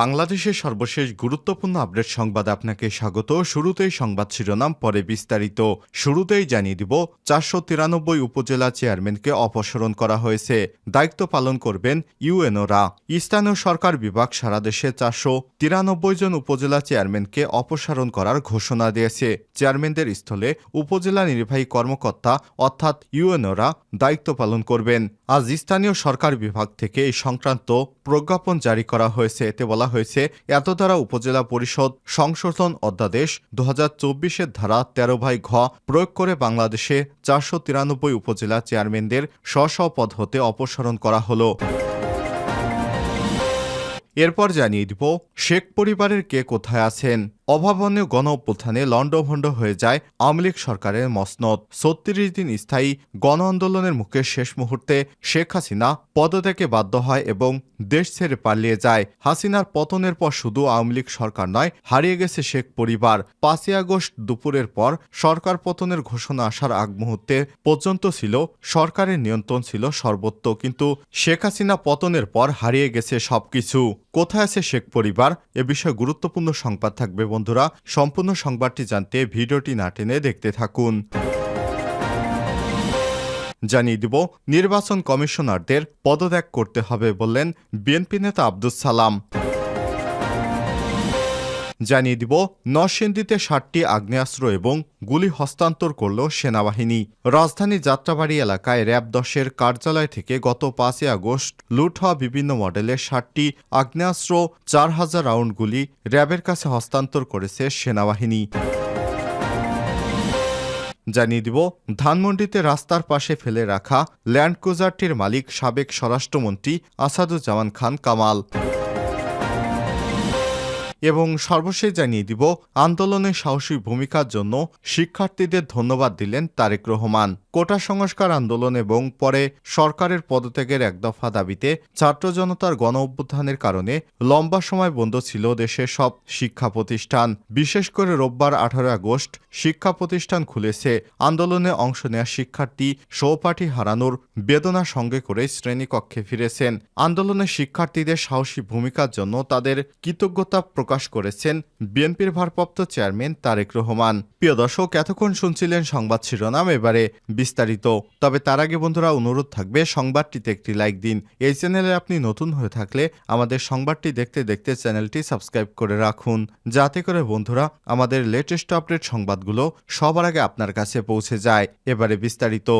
বাংলাদেশের সর্বশেষ গুরুত্বপূর্ণ আপডেট সংবাদ আপনাকে স্বাগত। শুরুতেই সংবাদ শিরোনাম, পরে বিস্তারিত। শুরুতেই জানিয়ে দিব, চারশো তিরানব্বই উপজেলা চেয়ারম্যানকে অপসারণ করা হয়েছে। দায়িত্ব পালন করবেন ইউএনওরা। স্থানীয় সরকার বিভাগ সারা দেশে চারশো তিরানব্বই জন উপজেলা চেয়ারম্যানকে অপসারণ করার ঘোষণা দিয়েছে। চেয়ারম্যানদের স্থলে উপজেলা নির্বাহী কর্মকর্তা অর্থাৎ ইউএনওরা দায়িত্ব পালন করবেন। আজ স্থানীয় সরকার বিভাগ থেকে এই সংক্রান্ত প্রজ্ঞাপন জারি করা হয়েছে। এতে বলা হয়েছে, এত দ্বারা উপজেলা পরিষদ সংশোধন অধ্যাদেশ দু হাজার চব্বিশের ধারা তেরো ভাই ঘ প্রয়োগ করে বাংলাদেশে চারশো তিরানব্বই উপজেলা চেয়ারম্যানদের স্ব পদ হতে অপসারণ করা হল। এরপর জানিয়ে দিব, শেখ পরিবারের কে কোথায় আছেন? অভাবনীয় গণ অভ্যুত্থানে লণ্ডভণ্ড হয়ে যায় আওয়ামী লীগ সরকারের মসনদ। ছত্রিশ দিন স্থায়ী গণ আন্দোলনের মুখে শেষ মুহূর্তে শেখ হাসিনা পদত্যাগে বাধ্য হয় এবং দেশ ছেড়ে পালিয়ে যায়। হাসিনার পতনের পর শুধু আওয়ামী লীগ সরকার নয়, হারিয়ে গেছে শেখ পরিবার। পাঁচই আগস্ট দুপুরের পর সরকার পতনের ঘোষণা আসার আগ মুহূর্তে পর্যন্ত ছিল, সরকারের নিয়ন্ত্রণ ছিল সর্বত্র কিন্তু শেখ হাসিনা পতনের পর হারিয়ে গেছে সবকিছু। কোথায় আছে শেখ পরিবার? এ বিষয়ে গুরুত্বপূর্ণ সংবাদ থাকবে বন্ধুরা। সম্পূর্ণ সংবাদটি জানতে ভিডিওটি না টেনে দেখতে থাকুন। জানিয়ে দিব, নির্বাচন কমিশনারদের পদত্যাগ করতে হবে বললেন বিএনপি নেতা আব্দুল সালাম। জানিয়ে দিব, নরসিংদীতে ষাটটি আগ্নেয়াস্ত্র এবং গুলি হস্তান্তর করল সেনাবাহিনী। রাজধানী যাত্রাবাড়ি এলাকায় র্যাব দশের কার্যালয় থেকে গত পাঁচই আগস্ট লুট হওয়া বিভিন্ন মডেলের ষাটটি আগ্নেয়াস্ত্র, চার হাজার রাউন্ড গুলি র্যাবের কাছে হস্তান্তর করেছে সেনাবাহিনী। জানিয়ে দিব, ধানমন্ডিতে রাস্তার পাশে ফেলে রাখা ল্যান্ড ক্রুজারটির মালিক সাবেক স্বরাষ্ট্রমন্ত্রী আসাদুজ্জামান খান কামাল। এবং সর্বশেষ জানিয়ে দিব, আন্দোলনে সাহসী ভূমিকার জন্য শিক্ষার্থীদের ধন্যবাদ দিলেন তারেক রহমান। কোটা সংস্কার আন্দোলন এবং পরে সরকারের পদত্যাগের এক দফা দাবিতে ছাত্র জনতার গণ অভ্যুত্থানের কারণে লম্বা সময় বন্ধ ছিল দেশের সব শিক্ষা প্রতিষ্ঠান। বিশেষ করে রোববার আঠারো আগস্ট শিক্ষা প্রতিষ্ঠান খুলেছে। আন্দোলনে অংশ নেওয়া শিক্ষার্থী সৌপাঠী হারানোর বেদনা সঙ্গে করে শ্রেণীকক্ষে ফিরেছেন। আন্দোলনে শিক্ষার্থীদের সাহসী ভূমিকার জন্য তাদের কৃতজ্ঞতা প্রকাশ করেছেন বিএনপির ভারপ্রাপ্ত চেয়ারম্যান তারেক রহমান। প্রিয় দর্শক, এতক্ষণ শুনছিলেন সংবাদ শিরোনাম, এবারে বিস্তারিত। তবে তার আগে বন্ধুরা, অনুরোধ থাকবে, সংবাদটিতে একটি লাইক দিন। এই চ্যানেলে আপনি নতুন হয়ে থাকলে আমাদের সংবাদটি দেখতে দেখতে চ্যানেলটি সাবস্ক্রাইব করে রাখুন। যাতে করে বন্ধুরা, আমাদের লেটেস্ট আপডেট সংবাদগুলো সবার আগে আপনার কাছে পৌঁছে যায়। এবারে বিস্তারিত।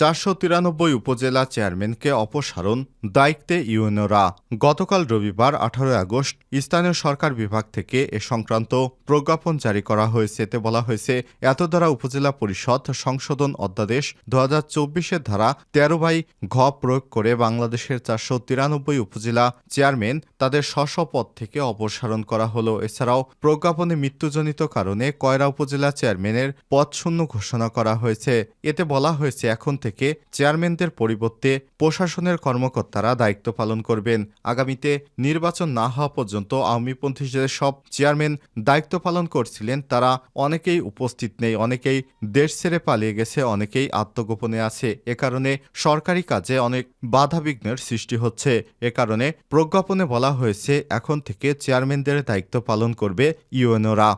চারশো তিরানব্বই উপজেলা চেয়ারম্যানকে অপসারণ দায়িত্বে ইউএনওরা। গতকাল রবিবার আঠারোই আগস্ট স্থানীয় সরকার বিভাগ থেকে এ সংক্রান্ত প্রজ্ঞাপন জারি করা হয়েছে। এতে বলা হয়েছে এত দ্বারা উপজেলা পরিষদ সংশোধন অধ্যাদেশ দু হাজার চব্বিশের ধারা তেরো বাই ঘ প্রয়োগ করে বাংলাদেশের চারশো তিরানব্বই উপজেলা চেয়ারম্যান তাদের স্ব পদ থেকে অপসারণ করা হলো। এছাড়াও প্রজ্ঞাপনে মৃত্যুজনিত কারণে কয়রা উপজেলা চেয়ারম্যানের পদ শূন্য ঘোষণা করা হয়েছে। এতে বলা হয়েছে, এখন থেকে চেয়ারম্যানদের পরিবর্তে প্রশাসনের কর্মকর্তারা দায়িত্ব পালন করবেন। আগামীতে নির্বাচন না হওয়া পর্যন্ত আওয়ামীপন্থী যে সব চেয়ারম্যান দায়িত্ব পালন করছিলেন, তারা অনেকেই উপস্থিত নেই, অনেকেই দেশ ছেড়ে পালিয়ে গেছে, অনেকেই আত্মগোপনে আছে। এ কারণে সরকারি কাজে অনেক বাধাবিঘ্নের সৃষ্টি হচ্ছে। এ কারণে প্রজ্ঞাপনে বলা হয়েছে, এখন থেকে চেয়ারম্যানদের দায়িত্ব পালন করবে ইউএনওরা।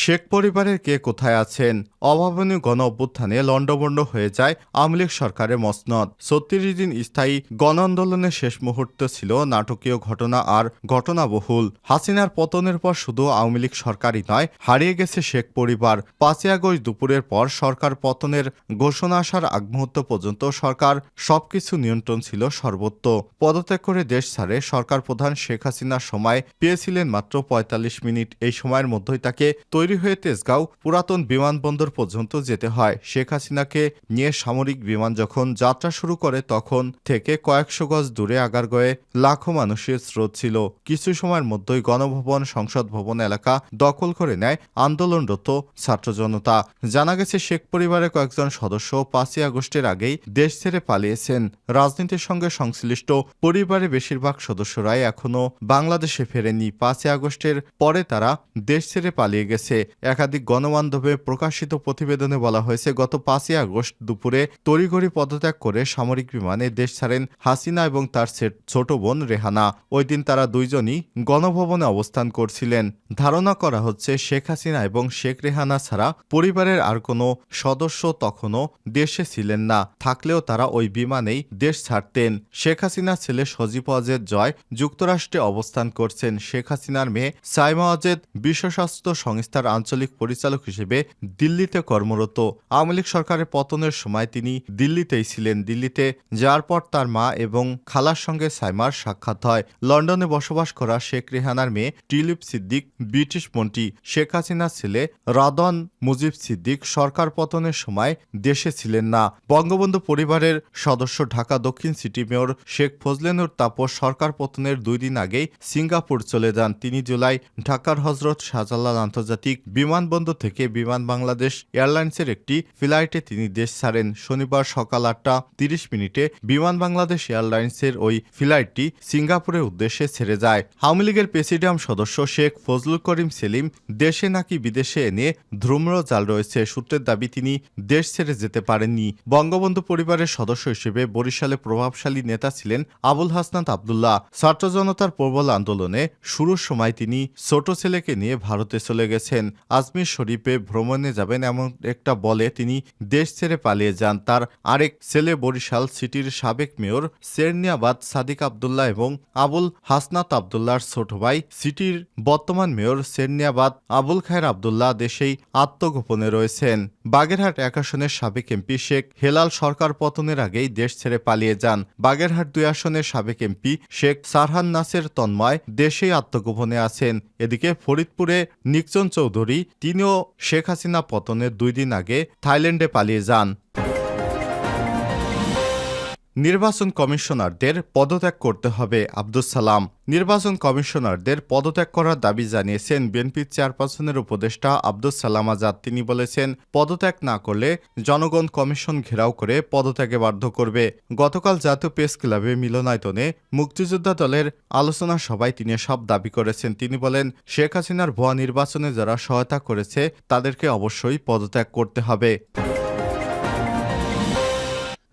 শেখ পরিবারের কে কোথায় আছেন? অভাবনীয় গণ অভ্যুত্থানে লণ্ডভণ্ড হয়ে যায় আওয়ামী লীগ সরকারের মসনদ। ছত্রিশ দিন স্থায়ী গণ আন্দোলনের শেষ মুহূর্ত ছিল নাটকীয় ঘটনা আর ঘটনাবহুল। হাসিনার পতনের পর শুধু আওয়ামী লীগ সরকারই নয়, হারিয়ে গেছে শেখ পরিবার। পাঁচই আগস্ট দুপুরের পর সরকার পতনের ঘোষণা আসার আগ মুহূর্ত পর্যন্ত সরকার সবকিছু নিয়ন্ত্রণ ছিল সর্বত্র পদত্যাগ করে দেশ ছাড়ে সরকার প্রধান শেখ হাসিনার সময় পেয়েছিলেন মাত্র পঁয়তাল্লিশ মিনিট। এই সময়ের মধ্যেই তাকে তৈরি তৈরি হয়ে তেজগাঁও পুরাতন বিমানবন্দর পর্যন্ত যেতে হয়। শেখ হাসিনাকে নিয়ে সামরিক বিমান যখন যাত্রা শুরু করে, তখন থেকে কয়েকশো গজ দূরে আগারগয়ে লাখো মানুষের স্রোত ছিল। কিছু সময়ের মধ্যেই গণভবন, সংসদ ভবন এলাকা দখল করে নেয় আন্দোলনরত ছাত্র জনতা। জানা গেছে, শেখ পরিবারের কয়েকজন সদস্য পাঁচই আগস্টের আগেই দেশ ছেড়ে পালিয়েছেন। রাজনীতির সঙ্গে সংশ্লিষ্ট পরিবারের বেশিরভাগ সদস্যরাই এখনও বাংলাদেশে ফেরেনি পাঁচই আগস্টের পরে তারা দেশ ছেড়ে পালিয়ে গেছে। একাধিক গণমাধ্যমে প্রকাশিত প্রতিবেদনে বলা হয়েছে, গত পাঁচই আগস্ট দুপুরে তড়িঘড়ি পদত্যাগ করে সামরিক বিমানে দেশ ছাড়েন হাসিনা এবং তার ছোট বোন রেহানা। ওই দিন তারা দুইজনই গণভবনে অবস্থান করছিলেন। ধারণা করা হচ্ছে, শেখ হাসিনা এবং শেখ রেহানা ছাড়া পরিবারের আর কোনো সদস্য তখনও দেশে ছিলেন না। থাকলেও তারা ওই বিমানেই দেশ ছাড়তেন। শেখ হাসিনার ছেলে সজীব অজেদ জয় যুক্তরাষ্ট্রে অবস্থান করছেন। শেখ হাসিনার মেয়ে সাইমা অজেদ বিশ্ব স্বাস্থ্য সংস্থার আঞ্চলিক পরিচালক হিসেবে দিল্লিতে কর্মরত। আওয়ামী লীগ সরকারের পতনের সময় তিনি দিল্লিতেই ছিলেন। দিল্লিতে যাওয়ার পর তার মা এবং খালার সঙ্গে সাইমার সাক্ষাৎ হয়। লন্ডনে বসবাস করা শেখ রেহানার মেয়ে টিলিপ সিদ্দিক, ব্রিটিশ মন্ত্রী শেখ হাসিনার ছেলে রাদন মুজিব সিদ্দিক সরকার পতনের সময় দেশে ছিলেন না। বঙ্গবন্ধু পরিবারের সদস্য ঢাকা দক্ষিণ সিটি মেয়র শেখ ফজলেনুর তাপস সরকার পতনের দুই দিন আগেই সিঙ্গাপুর চলে যান। তিনি জুলাই ঢাকার হজরত শাহজালাল আন্তর্জাতিক বিমানবন্দর থেকে বিমান বাংলাদেশ এয়ারলাইন্সের একটি ফ্লাইটে তিনি দেশ ছাড়েন। শনিবার সকাল আটটা তিরিশ মিনিটে বিমান বাংলাদেশ এয়ারলাইন্সের ওই ফ্লাইটটি সিঙ্গাপুরের উদ্দেশ্যে ছেড়ে যায়। আওয়ামী লীগের প্রেসিডিয়াম সদস্য শেখ ফজলুল করিম সেলিম দেশে নাকি বিদেশে এনে ধ্রুম্র জাল রয়েছে সূত্রের দাবি তিনি দেশ ছেড়ে যেতে পারেননি। বঙ্গবন্ধু পরিবারের সদস্য হিসেবে বরিশালে প্রভাবশালী নেতা ছিলেন আবুল হাসনাত আবদুল্লাহ। ছাত্র জনতার প্রবল আন্দোলনে শুরুর সময় তিনি ছোট ছেলেকে নিয়ে ভারতে চলে গেছেন। আজমির শরীফে ভ্রমণে যাবেন এমন একটা বলে তিনি দেশ ছেড়ে পালিয়ে যান। তার আরেক ছেলে বরিশাল সিটির সাবেক মেয়র সেরনিয়াবাদ সাদিক আবদুল্লাহ এবং আবুল হাসনাত আবদুল্লাহর ছোট ভাই সিটির বর্তমান মেয়র সেরনিয়াবাদ আবুল খায়ের আবদুল্লাহ দেশেই আত্মগোপনে রয়েছেন। বাগেরহাট এক আসনের সাবেক এমপি শেখ হেলাল সরকার পতনের আগেই দেশ ছেড়ে পালিয়ে যান। বাগেরহাট দুই আসনের সাবেক এমপি শেখ সারহান নাসের তন্ময় দেশেই আত্মগোপনে আছেন। এদিকে ফরিদপুরে নিকচন চৌধুরী তিনিও শেখ হাসিনা পতনের দুই দিন আগে থাইল্যান্ডে পালিয়ে যান। নির্বাচন কমিশনারদের পদত্যাগ করতে হবে আব্দুল সালাম। নির্বাচন কমিশনারদের পদত্যাগ করার দাবি জানিয়েছেন বিএনপির চেয়ারপারসনের উপদেষ্টা আব্দুল সালাম আজাদ। তিনি বলেছেন, পদত্যাগ না করলে জনগণ কমিশন ঘেরাও করে পদত্যাগে বাধ্য করবে। গতকাল জাতীয় প্রেস ক্লাবে মিলনায়তনে মুক্তিযোদ্ধা দলের আলোচনা সভায় তিনি সব দাবি করেছেন। তিনি বলেন, শেখ হাসিনার ভুয়া নির্বাচনে যারা সহায়তা করেছে, তাদেরকে অবশ্যই পদত্যাগ করতে হবে।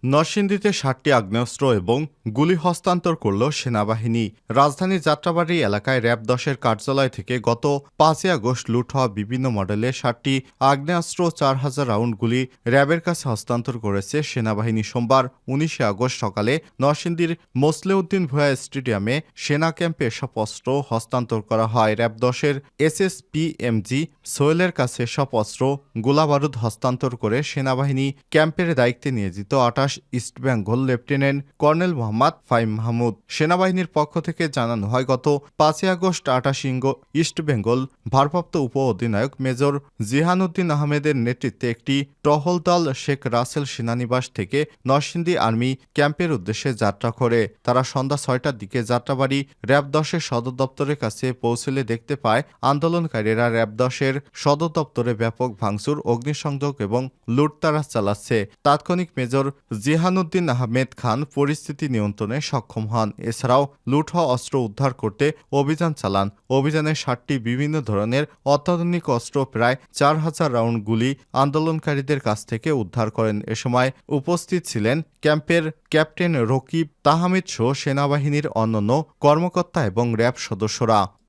নরসিংদীতে ষাটটি আগ্নেয়াস্ত্র এবং গুলি হস্তান্তর করল সেনাবাহিনী। রাজধানীর যাত্রাবাড়ি এলাকায় র্যাব দশের কার্যালয় থেকে গত পাঁচই আগস্ট লুট হওয়া বিভিন্ন মডেলের ষাটটি আগ্নেয়াস্ত্র চার হাজার রাউন্ড গুলি র্যাবের কাছে হস্তান্তর করেছে সেনাবাহিনী। সোমবার উনিশে আগস্ট সকালে নরসিংদীর মোসলেউদ্দিন ভুয়া স্টেডিয়ামে সেনা ক্যাম্পে এসব অস্ত্র হস্তান্তর করা হয়। র্যাব দশের এসএসপিএমজি সোহেলের কাছে সব অস্ত্র গোলাবারুদ হস্তান্তর করে সেনাবাহিনী ক্যাম্পের দায়িত্বে নিয়োজিত আটাশ ইস্টবেঙ্গল লেফটেন্যান্ট কর্নেল মোহাম্মদ ফাইম মাহমুদ। সেনাবাহিনীর পক্ষ থেকে জানানো হয়, গত পাঁচই আগস্ট আটাশিঙ্গ ইস্টবেঙ্গল ভারপ্রাপ্ত উপ অধিনায়ক মেজর জিহানুদ্দিন আহমেদের নেতৃত্বে একটি টহল দল শেখ রাসেল সেনানিবাস থেকে নরসিংদী আর্মি ক্যাম্পের উদ্দেশ্যে যাত্রা করে। তারা সন্ধ্যা ছয়টার দিকে যাত্রাবাড়ি র্যাব দশের সদর দপ্তরের কাছে পৌঁছলে দেখতে পায়, আন্দোলনকারীরা র্যাব দশের সদর দপ্তরে ব্যাপক ভাঙচুর, অগ্নিসংযোগ এবং লুটতারাজ চালাচ্ছে। তাৎক্ষণিক মেজর জিহানুদ্দিন আহমেদ খান পরিস্থিতি নিয়ন্ত্রণে সক্ষম হন। এছাড়াও লুট হওয়া অস্ত্র উদ্ধার করতে অভিযান চালান। অভিযানে ষাটটি বিভিন্ন ধরনের অত্যাধুনিক অস্ত্র প্রায় চার হাজার রাউন্ড গুলি আন্দোলনকারীদের কাছ থেকে উদ্ধার করেন। এ সময় উপস্থিত ছিলেন ক্যাম্পের ক্যাপ্টেন রকিব তাহমিদ সহ সেনাবাহিনীর অন্যান্য কর্মকর্তা এবং র্যাব সদস্যরা।